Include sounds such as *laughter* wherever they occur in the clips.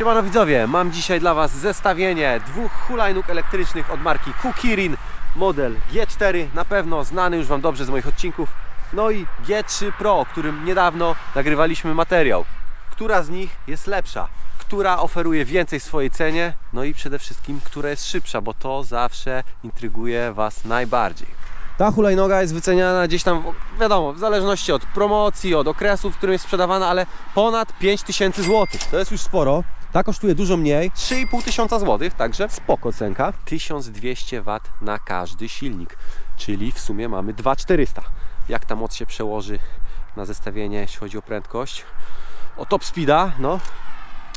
Siemano widzowie, mam dzisiaj dla Was zestawienie dwóch hulajnóg elektrycznych od marki Kukirin model G4, na pewno znany już Wam dobrze z moich odcinków no i G3 Pro, którym niedawno nagrywaliśmy materiał która z nich jest lepsza, która oferuje więcej swojej cenie, no i przede wszystkim, która jest szybsza, bo to zawsze intryguje Was najbardziej. Ta hulajnoga jest wyceniana gdzieś tam, wiadomo, w zależności od promocji, od okresu, w którym jest sprzedawana, ale ponad 5000 zł. To jest już sporo. Ta kosztuje dużo mniej, 3,5 tysiąca złotych, także spoko cenka. 1200 W na każdy silnik, czyli w sumie mamy 2400. Jak ta moc się przełoży na zestawienie, jeśli chodzi o prędkość? O top speeda, no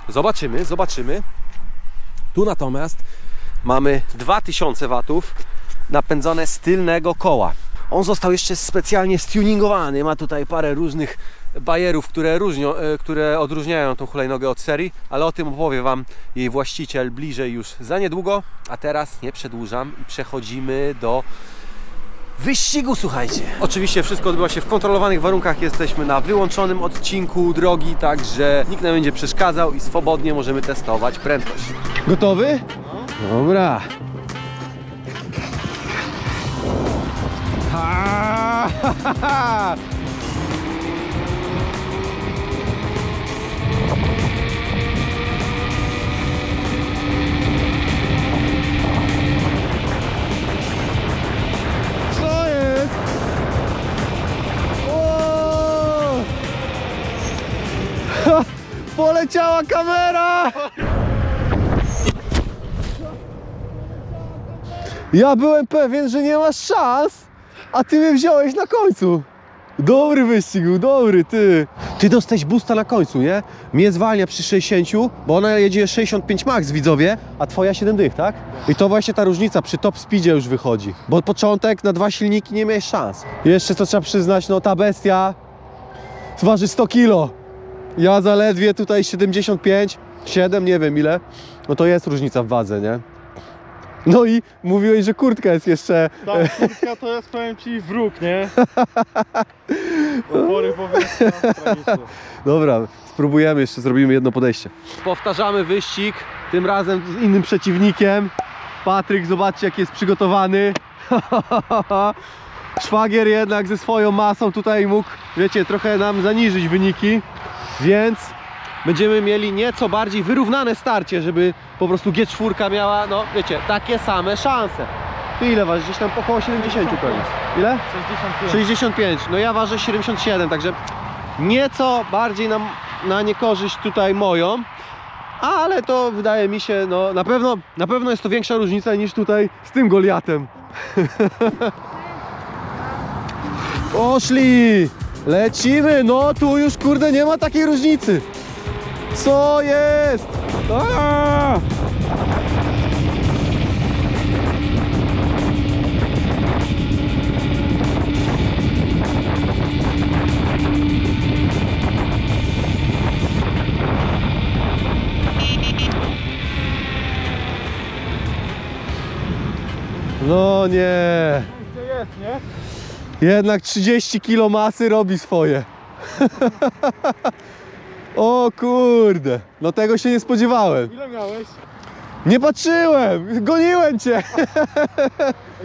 zobaczymy, zobaczymy. Tu natomiast mamy 2000 watów napędzone z tylnego koła. On został jeszcze specjalnie stuningowany. Ma tutaj parę różnych bajerów, które, różnią, e, które odróżniają tą hulajnogę od serii, ale o tym opowie Wam jej właściciel bliżej już za niedługo. A teraz nie przedłużam i przechodzimy do wyścigu, słuchajcie. Oczywiście wszystko odbywa się w kontrolowanych warunkach. Jesteśmy na wyłączonym odcinku drogi, także nikt nam będzie przeszkadzał i swobodnie możemy testować prędkość. Gotowy? Dobra. Ha, ha, ha, ha. Poleciała kamera! Ja byłem pewien, że nie masz szans, a ty mnie wziąłeś na końcu. Dobry wyścig, dobry ty. Ty dostałeś boosta na końcu, nie? Mnie zwalnia przy 60, bo ona jedzie 65 max widzowie, a twoja 7 dych, tak? I to właśnie ta różnica przy top speedzie już wychodzi. Bo początek na dwa silniki nie miałeś szans. Jeszcze co trzeba przyznać, no ta bestia waży 100 kilo. Ja zaledwie tutaj 75, 7, nie wiem ile. No to jest różnica w wadze, nie? No i mówiłeś, że kurtka jest jeszcze Ta kurtka to jest, powiem ci, wróg, nie? *laughs* Opory powietrza. Dobra, spróbujemy jeszcze, zrobimy jedno podejście. Powtarzamy wyścig, tym razem z innym przeciwnikiem. Patryk, zobaczcie jak jest przygotowany. *laughs* Szwagier jednak ze swoją masą tutaj mógł, wiecie, trochę nam zaniżyć wyniki, więc będziemy mieli nieco bardziej wyrównane starcie, żeby po prostu G4 miała, no wiecie, takie same szanse. Ty ile ważysz? Gdzieś tam około 70 pewnie. Ile? 65. 65, no ja ważę 77, także nieco bardziej na, na niekorzyść tutaj moją, ale to wydaje mi się, no na pewno, na pewno jest to większa różnica niż tutaj z tym Goliatem. *laughs* Poszli! Lecimy! No tu już kurde nie ma takiej różnicy. Co jest? Aaa! No nie. Gdzie jest, nie? Jednak 30 kg masy robi swoje. *laughs* o kurde. No tego się nie spodziewałem. Ile miałeś? Nie patrzyłem! Goniłem cię! *laughs*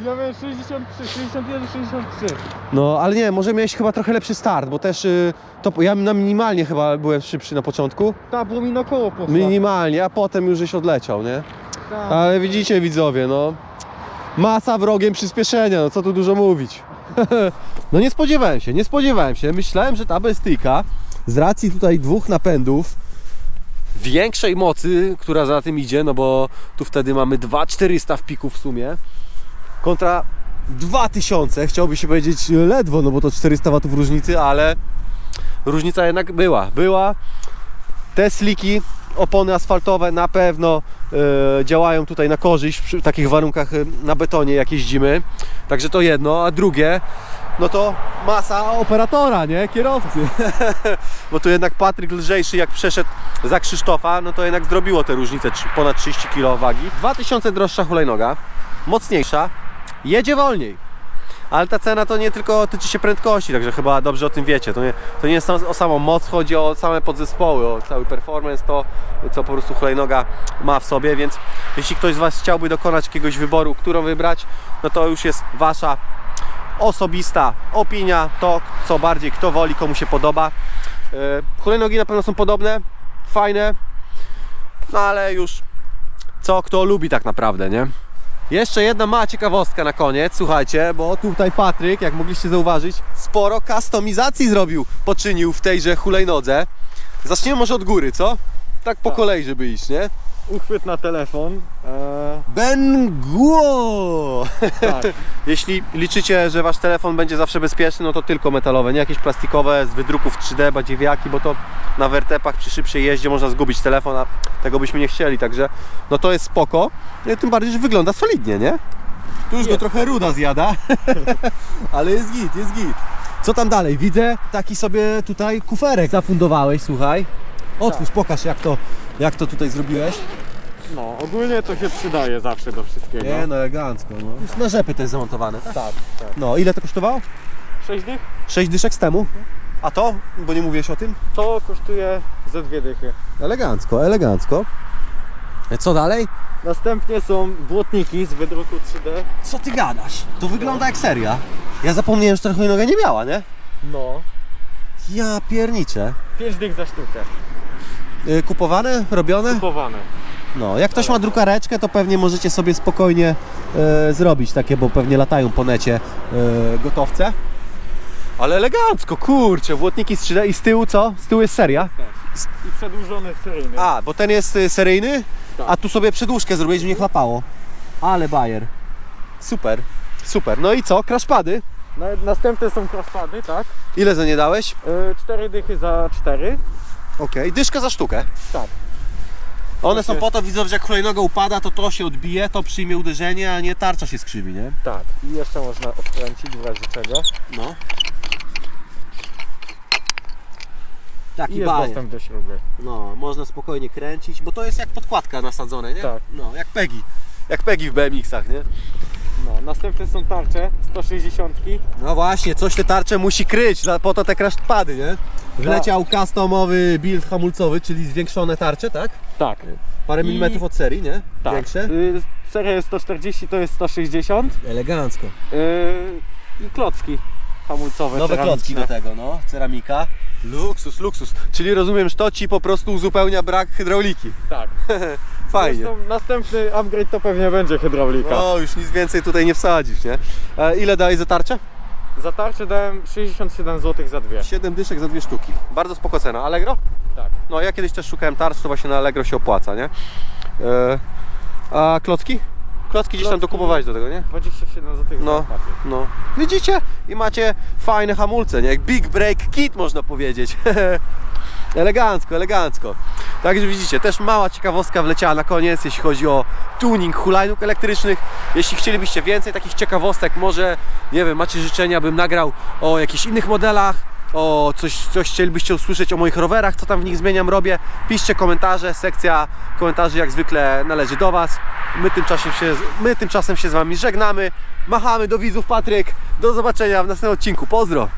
Ja miałem 63, 61, 63. No, ale nie, może miałeś chyba trochę lepszy start, bo też y, to, ja na minimalnie chyba byłem szybszy na początku. Ta, bo mi na koło poszła. Minimalnie, a potem już żeś odleciał, nie? Ta. Ale widzicie widzowie, no masa wrogiem przyspieszenia, no co tu dużo mówić. *laughs* no nie spodziewałem się, nie spodziewałem się. Myślałem, że ta bestyjka z racji tutaj dwóch napędów większej mocy, która za tym idzie, no bo tu wtedy mamy 2400 w piku w sumie kontra 2000, chciałoby się powiedzieć ledwo, no bo to 400 watów różnicy, ale różnica jednak była, była. Te sliki, opony asfaltowe na pewno e, działają tutaj na korzyść przy takich warunkach e, na betonie jak jeździmy. Także to jedno, a drugie no to masa operatora, nie? Kierowcy. *laughs* Bo tu jednak Patryk lżejszy jak przeszedł za Krzysztofa, no to jednak zrobiło tę różnicę trzy- ponad 30 kg wagi. 2000 droższa hulajnoga, mocniejsza, jedzie wolniej. Ale ta cena to nie tylko tyczy się prędkości, także chyba dobrze o tym wiecie. To nie, to nie jest o samą moc, chodzi o same podzespoły, o cały performance, to co po prostu hulajnoga ma w sobie, więc jeśli ktoś z Was chciałby dokonać jakiegoś wyboru, którą wybrać, no to już jest Wasza osobista opinia, to co bardziej kto woli, komu się podoba. Yy, Hulajnogi na pewno są podobne, fajne, no ale już co kto lubi tak naprawdę, nie? Jeszcze jedna mała ciekawostka na koniec, słuchajcie, bo tutaj Patryk, jak mogliście zauważyć, sporo kustomizacji zrobił, poczynił w tejże hulajnodze. Zaczniemy może od góry, co? Tak po Tak. kolei, żeby iść, nie? Uchwyt na telefon. E, Benguo! tak. *laughs* Jeśli liczycie, że wasz telefon będzie zawsze bezpieczny, no to tylko metalowe, nie jakieś plastikowe z wydruków 3D, badziewiaki, bo to na wertepach przy szybszej jeździe można zgubić telefon, a tego byśmy nie chcieli, także no to jest spoko. Tym bardziej, że wygląda solidnie, nie? Tu już go trochę ruda zjada, *laughs* ale jest git, jest git. Co tam dalej? Widzę taki sobie tutaj kuferek zafundowałeś, słuchaj. Otwórz, pokaż jak to, jak to tutaj zrobiłeś. No, ogólnie to się przydaje zawsze do wszystkiego. Nie, no elegancko, no. Już na rzepy to jest zamontowane, tak? Tak, tak. No, ile to kosztowało? 6 dych? 6 dyszek z temu. A to? Bo nie mówiłeś o tym? To kosztuje ze dwie dychy. Elegancko, elegancko. Co dalej? Następnie są błotniki z wydruku 3D. Co ty gadasz? To wygląda jak seria. Ja zapomniałem, że trochę noga nie miała, nie? No. Ja pierniczę. 5 dych za sztukę. Y, Kupowane? Robione? Kupowane. No, jak ktoś ma drukareczkę, to pewnie możecie sobie spokojnie e, zrobić takie, bo pewnie latają po necie e, gotowce. Ale elegancko, kurczę, błotniki 3D i z tyłu co? Z tyłu jest seria. I przedłużony seryjny. A, bo ten jest y, seryjny, Tak. a tu sobie przedłużkę zrobiłeś, żeby nie chlapało. Ale bajer. Super, super. No i co? Crashpady? Na, następne są crashpady, tak? Ile za nie dałeś? Yy, 4 dychy za 4. Okej, dyszkę za sztukę. Tak. One są po to, widzowie, że jak hulajnoga upada, to to się odbije, to przyjmie uderzenie, a nie tarcza się skrzywi, nie? Tak. I jeszcze można odkręcić w razie czego. No. I Taki jest bajer. dostęp do śruby. No, można spokojnie kręcić, bo to jest jak podkładka nasadzone, nie? Tak. No, jak Pegi. Jak Pegi w BMX-ach, nie? No, następne są tarcze 160. No właśnie, coś te tarcze musi kryć, dla- po to te crashpady, nie? Wleciał customowy build hamulcowy, czyli zwiększone tarcze, tak? Tak. Parę I- milimetrów od serii, nie? tak. Większe? Y, seria jest 140, to jest 160. Elegancko. Yy, I klocki hamulcowe. Nowe klocki do ceramiczne. tego, no. Ceramika. Luksus, luksus. Czyli rozumiem, że to Ci po prostu uzupełnia brak hydrauliki. Tak. *laughs* Fajnie. Zresztą następny upgrade to pewnie będzie hydraulika. O, już nic więcej tutaj nie wsadzisz, nie? E, ile dałeś za tarczę? Za tarczę dałem 67 zł za dwie. 7 dyszek za dwie sztuki. Bardzo spoko cena. Allegro? Tak. No, ja kiedyś też szukałem tarcz, to właśnie na Allegro się opłaca, nie? E, a klocki? Klocki gdzieś tam dokupowałeś do tego, nie? 27 zł No. papier. No. Widzicie? I macie fajne hamulce, nie? Jak Big Break Kit można powiedzieć. *laughs* elegancko, elegancko. Także widzicie, też mała ciekawostka wleciała na koniec, jeśli chodzi o tuning hulajnóg elektrycznych. Jeśli chcielibyście więcej takich ciekawostek, może, nie wiem, macie życzenia, bym nagrał o jakichś innych modelach, o coś, coś chcielibyście usłyszeć o moich rowerach, co tam w nich zmieniam, robię, piszcie komentarze, sekcja komentarzy jak zwykle należy do Was. My tymczasem się, my tymczasem się z Wami żegnamy, machamy do widzów Patryk, do zobaczenia w następnym odcinku, pozdro!